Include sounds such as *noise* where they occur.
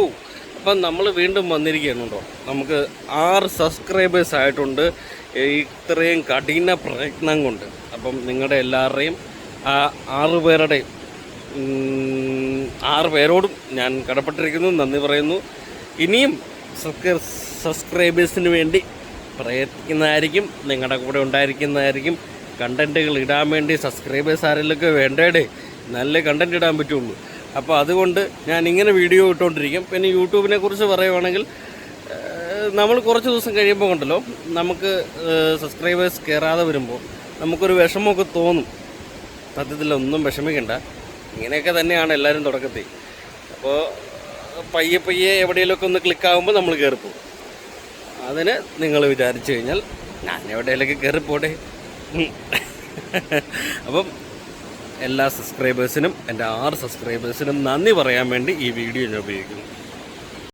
To അപ്പം നമ്മൾ വീണ്ടും വന്നിരിക്കുകയാണ് കേട്ടോ നമുക്ക് ആറ് സബ്സ്ക്രൈബേഴ്സ് ആയിട്ടുണ്ട്. ഇത്രയും കഠിന പ്രയത്നം കൊണ്ട്. അപ്പം നിങ്ങളുടെ എല്ലാവരുടെയും ആ ആറ് പേരുടെയും ആറ് പേരോടും ഞാൻ കടപ്പെട്ടിരിക്കുന്നു. നന്ദി പറയുന്നു. ഇനിയും സബ്സ്ക്രൈ- സബ്സ്ക്രൈബേഴ്സിന് വേണ്ടി പ്രയത്നിക്കുന്നതായിരിക്കും. നിങ്ങളുടെ കൂടെ ഉണ്ടായിരിക്കുന്നതായിരിക്കും. കണ്ടന്റുകൾ ഇടാൻ വേണ്ടി സബ്സ്ക്രൈബേഴ്സ് ആരെങ്കിലുമൊക്കെ വേണ്ടേടേ? നല്ല കണ്ടന്റ് ഇടാൻ പറ്റുള്ളൂ. അപ്പോൾ അതുകൊണ്ട് ഞാൻ ഇങ്ങനെ വീഡിയോ ഇട്ടുകൊണ്ടിരിക്കും പിന്നെ യൂട്യൂബിനെ കുറിച്ച് പറയുവാണെങ്കിൽ നമ്മൾ കുറച്ച് ദിവസം കഴിയുമ്പോൾ ഉണ്ടല്ലോ നമുക്ക് സബ്സ്ക്രൈബേഴ്സ് കയറാതെ വരുമ്പോൾ നമുക്കൊരു വിഷമമൊക്കെ തോന്നും. സത്യത്തിൽ ഒന്നും വിഷമിക്കണ്ട. ഇങ്ങനെയൊക്കെ തന്നെയാണ് എല്ലാവരും തുടക്കത്തിൽ. അപ്പോൾ പയ്യെ പയ്യെ എവിടെയെങ്കിലുമൊക്കെ ഒന്ന് ക്ലിക്കാകുമ്പോൾ നമ്മൾ കയറിപ്പോകും അതിന് നിങ്ങൾ വിചാരിച്ചു കഴിഞ്ഞാൽ ഞാൻ എവിടെയെങ്കിലൊക്കെ കയറിപ്പോട്ടെ. *laughs* അപ്പം എല്ലാ സബ്സ്ക്രൈബേഴ്സിനും എന്റെ ആറ് സബ്സ്ക്രൈബേഴ്സിനും നന്ദി പറയാൻ വേണ്ടി ഈ വീഡിയോ ഞാൻ ഉപയോഗിക്കുന്നു.